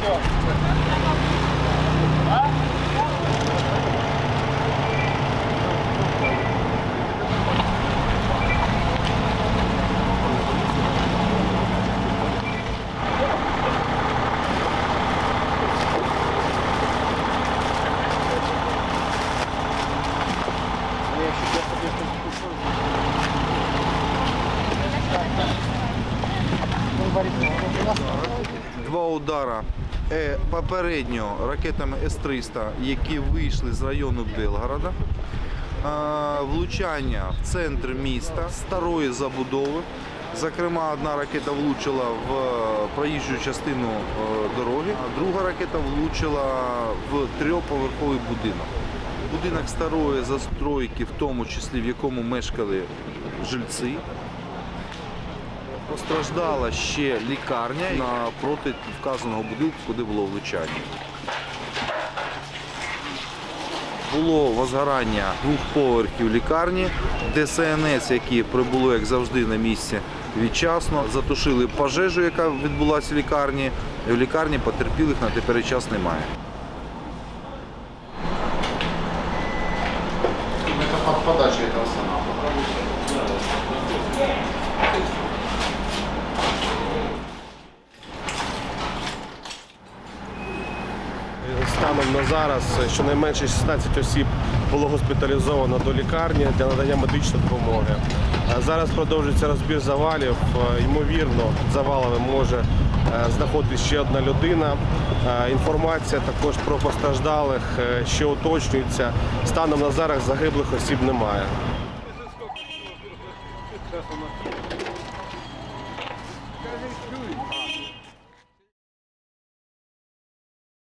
все. А? Два удара попередньо ракетами С-300, які вийшли з району Белгорода. Е, Влучання в центр міста старої забудови. Зокрема, одна ракета влучила в е, проїжджу частину е, дороги, а друга ракета влучила в трьохповерховий будинок. Будинок старої застройки, в тому числі в якому мешкали жильці. Постраждала ще лікарня напроти вказаного будинку, куди було влучання. Було возгорання двох поверхів лікарні. ДСНС, які прибуло, як завжди, на місце відчасно, затушили пожежу, яка відбулася в лікарні. В лікарні потерпілих на теперішній час немає. Это под подачей этого сама. Станом на зараз щонайменше 16 осіб було госпіталізовано до лікарні для надання медичної допомоги. Е, Зараз продовжується розбір завалів. Е, Ймовірно, завалами може е, знаходитися ще одна людина. Е, Інформація також про постраждалих е, ще уточнюється. Станом на зараз загиблих осіб немає.